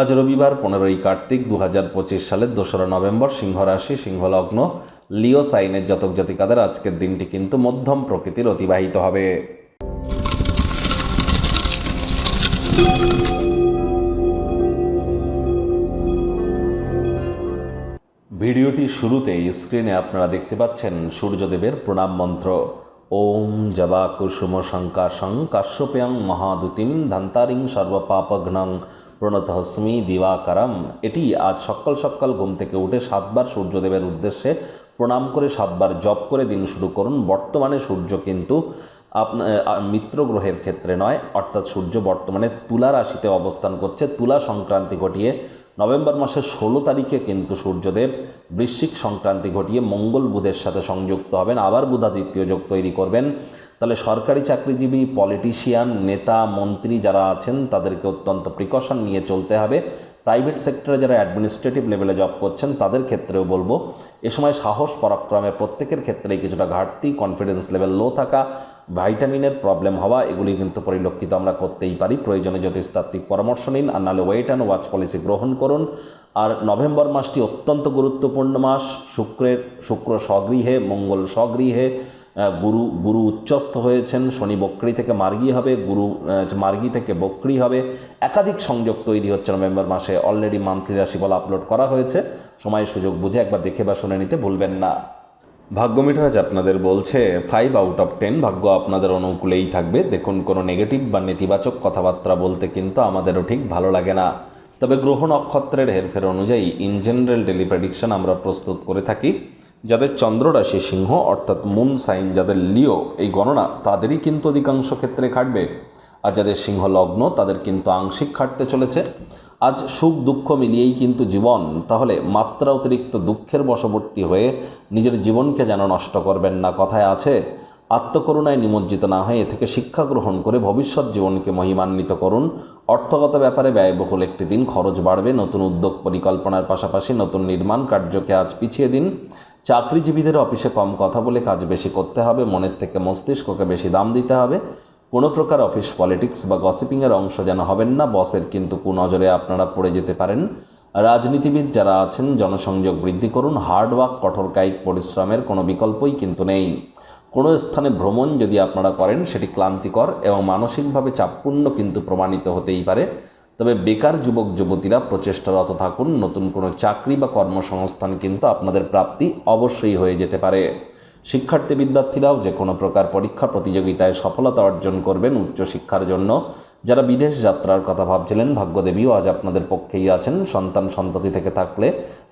আজ রবিবার, পনেরোই কার্তিক দু হাজার পঁচিশ সালের দোসরা নভেম্বর সিংহ রাশি সিংহলগ্ন, লিও সাইনের জাতক জাতিকাদের আজকের দিনটি কিন্তু মধ্যম প্রকৃতির অতিবাহিত হবে। ভিডিওটি শুরুতে স্ক্রিনে আপনারা দেখতে পাচ্ছেন সূর্যদেবের প্রণাম মন্ত্র। ওম জবা কুসুম শঙ্কাশং কাশ্যপ্যাং মহাদুতিম ধান্তারিং সর্বপাপঘ্নং প্রণতহস্মি দিবাকারম। এটি আজ সকাল সকাল ঘুম থেকে উঠে সাতবার সূর্যদেবের উদ্দেশ্যে প্রণাম করে, সাতবার জপ করে দিন শুরু করুন। বর্তমানে সূর্য কিন্তু আপনার মিত্র গ্রহের ক্ষেত্রে নয়, অর্থাৎ সূর্য বর্তমানে তুলা রাশিতে অবস্থান করছে। তুলা সংক্রান্তি ঘটিয়ে নভেম্বর মাসের ষোলো তারিখে কিন্তু সূর্যদেব বৃশ্চিক সংক্রান্তি ঘটিয়ে মঙ্গল বুধের সাথে সংযুক্ত হবেন। আবার বুধাদিত্য যোগ তৈরি করবেন। তাহলে সরকারি চাকরিজীবী পলিটিশিয়ান নেতা, মন্ত্রী যারা আছেন, তাদেরকে অত্যন্ত প্রিকশন নিয়ে চলতে হবে। প্রাইভেট সেক্টরে যারা অ্যাডমিনিস্ট্রেটিভ লেভেলে জব করছেন, তাদের ক্ষেত্রেও বলব, এ সময় সাহস, পরাক্রমে প্রত্যেকের ক্ষেত্রেই কিছুটা ঘাটতি কনফিডেন্স লেভেল লো থাকা ভাইটামিনের প্রবলেম হওয়া, এগুলি কিন্তু পরিলক্ষিত আমরা করতেই পারি। প্রয়োজনে জ্যোতিষতাত্ত্বিক পরামর্শ নিন আর নাহলে ওয়েট অ্যান্ড ওয়াচ পলিসি গ্রহণ করুন। আর নভেম্বর মাসটি অত্যন্ত গুরুত্বপূর্ণ মাস, শুক্রের, শুক্র স্বগৃহে, মঙ্গল স্বগৃহে গুরু গুরু উচ্চস্থ হয়েছেন, শনি বক্রি থেকে মার্গী হবে, গুরু মার্গী থেকে বক্রি হবে। একাধিক সংযোগ তৈরি হচ্ছে নভেম্বর মাসে অলরেডি মান্থলি রাশিফল আপলোড করা হয়েছে। সময়, সুযোগ বুঝে একবার দেখে বা শুনে নিতে ভুলবেন না। ভাগ্য মিঠারাজ আপনাদের বলছে ফাইভ আউট অফ টেন ভাগ্য আপনাদের অনুকূলেই থাকবে। দেখুন, কোনো নেগেটিভ বা নেতিবাচক কথাবার্তা বলতে কিন্তু আমাদেরও ঠিক ভালো লাগে না। তবে গ্রহ নক্ষত্রের হেরফের অনুযায়ী ইন জেনারেল ডেলি প্রেডিকশন আমরা প্রস্তুত করে থাকি। যাদের চন্দ্র রাশি সিংহ, অর্থাৎ মুন সাইন যাদের লিও এই গণনা তাদেরই কিন্তু অধিকাংশ ক্ষেত্রে খাটবে। আর যাদের সিংহ লগ্ন, তাদের কিন্তু আংশিক খাটতে চলেছে। আজ সুখ দুঃখ মিলিয়েই কিন্তু জীবন। তাহলে মাত্রা অতিরিক্ত দুঃখের বশবর্তী হয়ে নিজের জীবনকে যেন নষ্ট করবেন না, কথায় আছে আত্মকরুণায় নিমজ্জিত না হয়ে এ থেকে শিক্ষা গ্রহণ করে ভবিষ্যৎ জীবনকে মহিমান্বিত করুন। অর্থগত ব্যাপারে ব্যয়বহুল একটি দিন, খরচ বাড়বে, নতুন উদ্যোগ পরিকল্পনার পাশাপাশি নতুন নির্মাণ কার্যকে আজ পিছিয়ে দিন। চাকরিজীবীদের অফিসে কম কথা বলে কাজ বেশি করতে হবে, মনের থেকে মস্তিষ্ককে বেশি দাম দিতে হবে। কোনো প্রকার অফিস পলিটিক্স বা গসিপিংয়ের অংশ যেন হবেন না, বসের কিন্তু কুনজরে আপনারা পড়ে যেতে পারেন। রাজনীতিবিদ যারা আছেন, জনসংযোগ বৃদ্ধি করুন। হার্ডওয়ার্ক কঠোর কায়িক পরিশ্রমের কোনো বিকল্পই কিন্তু নেই। কোনো স্থানে ভ্রমণ যদি আপনারা করেন, সেটি ক্লান্তিকর এবং মানসিকভাবে চাপপূর্ণ কিন্তু প্রমাণিত হতেই পারে। তবে বেকার যুবক, যুবতীরা প্রচেষ্টারত থাকুন। নতুন কোনো চাকরি বা কর্মসংস্থান কিন্তু আপনাদের প্রাপ্তি অবশ্যই হয়ে যেতে পারে। শিক্ষার্থী বিদ্যার্থীরাও যে কোনো প্রকার পরীক্ষা প্রতিযোগিতায় সফলতা অর্জন করবেন উচ্চশিক্ষার জন্য। যারা বিদেশ যাত্রার কথা ভাবছিলেন, ভাগ্যদেবীও আজ আপনাদের পক্ষেই আছেন। সন্তান সন্ততি থেকে থাকলে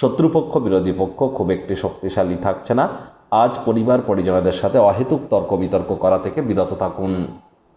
শত্রুপক্ষ, বিরোধী পক্ষ খুব একটি শক্তিশালী থাকছে না। আজ পরিবার পরিজনদের সাথে অহেতুক তর্ক বিতর্ক করা থেকে বিরত থাকুন।